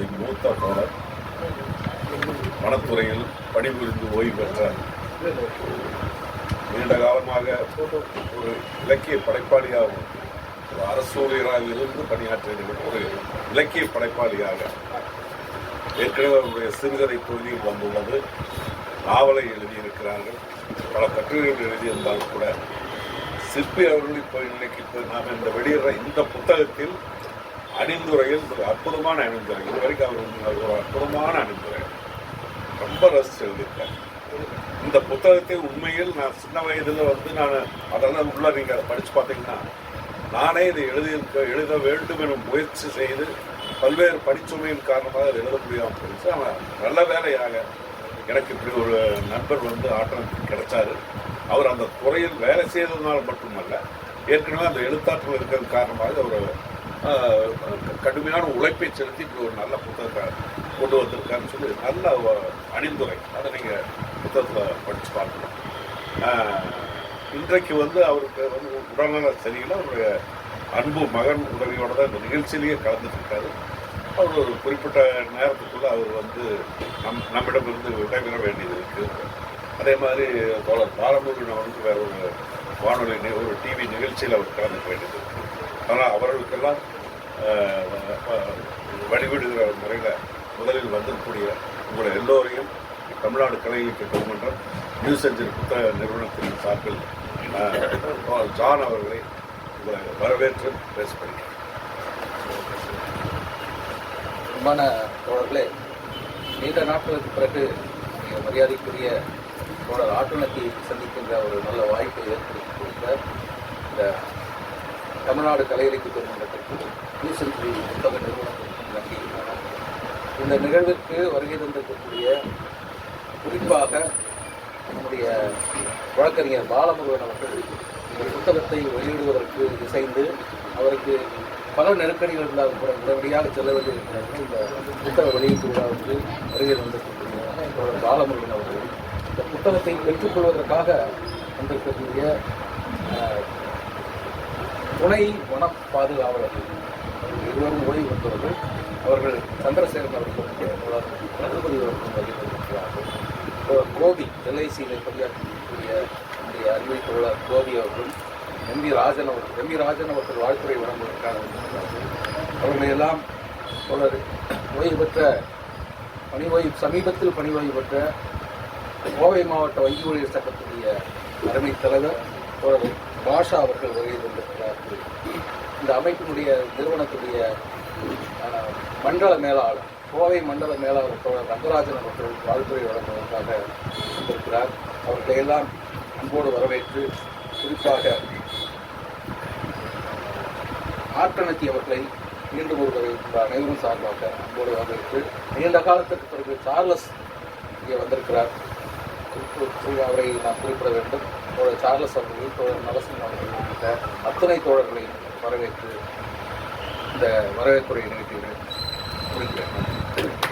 என்னுடைய மூத்த தோழர் வனத்துறையில் பணிபுரிந்து ஓய்வு பெற்ற நீண்ட காலமாக ஒரு இலக்கிய படைப்பாளியாகவும் ஒரு அரசு ஊழியராக இருந்து பணியாற்றிய ஒரு இலக்கிய படைப்பாளியாக ஏற்கனவே அவருடைய சிறுகதை தொகுதியில் வந்துள்ளது. நாவலை எழுதியிருக்கிறார்கள். பல கட்டுரைகள் எழுதியிருந்தாலும் கூட சிற்பி அவர்கள் இப்போ இன்னைக்கு இப்போ நாம் இந்த வெளியிடுற இந்த புத்தகத்தில் அணிந்துரையில் ஒரு அற்புதமான அணிந்துரை. இது வரைக்கும் அவர் ஒரு அற்புதமான அணிந்துரை. ரொம்ப ரசித்து எழுதியிருக்கார். இந்த புத்தகத்தை உண்மையில் நான் சின்ன வயதில் வந்து நான் அதெல்லாம் உள்ள நீங்கள் அதை படித்து பார்த்தீங்கன்னா நானே இதை எழுதியிருக்க எழுத வேண்டும் எனும் முயற்சி செய்து பல்வேறு படிச்சுமையின் காரணமாக அதை எழுத முடியாமல் போயிடுச்சு. ஆனால் நல்ல வேலையாக எனக்கு இப்படி ஒரு நண்பர் வந்து ஆட்டம் கிடைச்சாரு. அவர் அந்த துறையில் வேலை செய்ததுனால மட்டுமல்ல ஏற்கனவே அந்த எழுத்தாற்றல் இருக்கிறது காரணமாக அவர் கடுமையான உழைப்பை செலுத்தி இப்படி ஒரு நல்ல புத்தகத்தை கொண்டு வந்திருக்காருன்னு சொல்லி நல்ல அணிந்துரை. அதை நீங்கள் புத்தகத்தில் படித்து பார்க்கணும். இன்றைக்கு வந்து அவருக்கு வந்து உடல்நல சரியில்லை. அவருடைய அன்பு மகன் உதவியோட தான் இந்த நிகழ்ச்சியிலேயே கலந்துட்டு அவர் ஒரு குறிப்பிட்ட நேரத்துக்குள்ளே அவர் வந்து நம் நம்மிடமிருந்து விடைபெற வேண்டியது இருக்குது அதே மாதிரி தோழர் பாலமுருகன் அவருக்கு வேற ஒரு வானொலி ஒரு டிவி நிகழ்ச்சியில் அவர் கலந்துக்க வேண்டியது ஆனால் அவர்களுக்கெல்லாம் வழிவிடுகிற முறையில் முதலில் வந்திருக்கக்கூடிய உங்களை எல்லோரையும் தமிழ்நாடு கலை இலக்கிய கவுமன்றம் நியூஸ் அஞ்சல் புத்தக நிறுவனத்தின் சார்பில் ஜான் அவர்களை உங்களை வரவேற்று பேசப்படுகிறேன் அன்பான தோழர்களே நீண்ட நாட்களுக்கு பிறகு மரியாதைக்குரிய தோழர் ஆட்டுநத்தை சந்திக்கின்ற ஒரு நல்ல வாய்ப்பை ஏற்படுத்தி கொடுத்த இந்த தமிழ்நாடு கலை பெருமன்றத்திற்கும் பெருமன்றத்திற்கு புத்தக நிறுவனத்திற்கும் நன்றி இந்த நிகழ்விற்கு வருகை தந்திருக்கக்கூடிய குறிப்பாக நம்முடைய வழக்கறிஞர் பாலமுருகன் அவர்கள் இந்த புத்தகத்தை வெளியிடுவதற்கு இசைந்து அவருக்கு பல நெருக்கடிகள் இருந்தாலும் கூட உடனடியாக செல்ல வேண்டியிருக்கிறார்கள் இந்த புத்தக வெளியீட்டு விழாவுக்கு வருகை வந்திருக்கக்கூடிய தோழர் பாலமுருகன் அவர்கள் இந்த புத்தகத்தை பெற்றுக்கொள்வதற்காக வந்திருக்கக்கூடிய துணை வன பாதுகாவலர்கள் இருவரும் ஓய்வு பெற்றவர்கள் அவர்கள் சந்திரசேகரன் அவர்களுடைய தளபதி அவர்கள் வருகை கோபி எல்ஐசியில் பணியாற்றக்கூடிய நம்முடைய அறிவை தோழர் கோபி அவர்களும் எம்பி ராஜன் அவர்கள் எம்பி ராஜன் அவர்கள் வாழ்த்துறை வழங்குவதற்கான அவர்களையெல்லாம் அவர்களை எல்லாம் ஓய்வு பெற்ற பணி ஓய்வு சமீபத்தில் பணி ஓய்வு பெற்ற கோவை மாவட்ட வங்கி ஊழியர் சங்கத்துடைய தலைமை தலைவர் தோழர் பாஷா அவர்கள் வருகை வந்திருக்கிறார்கள் இந்த அமைப்பினுடைய நிறுவனத்துடைய மண்டல மேலாளர் கோவை மண்டல மேலாளர் தோழர் ரங்கராஜன் அவர்கள் வாழ்த்துறை வழங்குவதற்காக வந்திருக்கிறார். அவர்களையெல்லாம் அன்போடு வரவேற்று குறிப்பாக ஆற்றணத்தி அவர்களை மீண்டும் ஒருவரை அனைவரும் சார்பாக அன்போடு வரவேற்று நீண்ட காலத்திற்கு பிறகு சார்லஸ் இங்கே வந்திருக்கிறார். அவரை நான் குறிப்பிட வேண்டும். தோழர் சார்லஸ் அவர்கள் தோழர் நரசிம்மன் அவர்கள் உள்ளிட்ட அத்தனை தோழர்களை வரவேற்று இந்த வரவேற்புரை நிகழ்ச்சியை முடிக்கிறேன்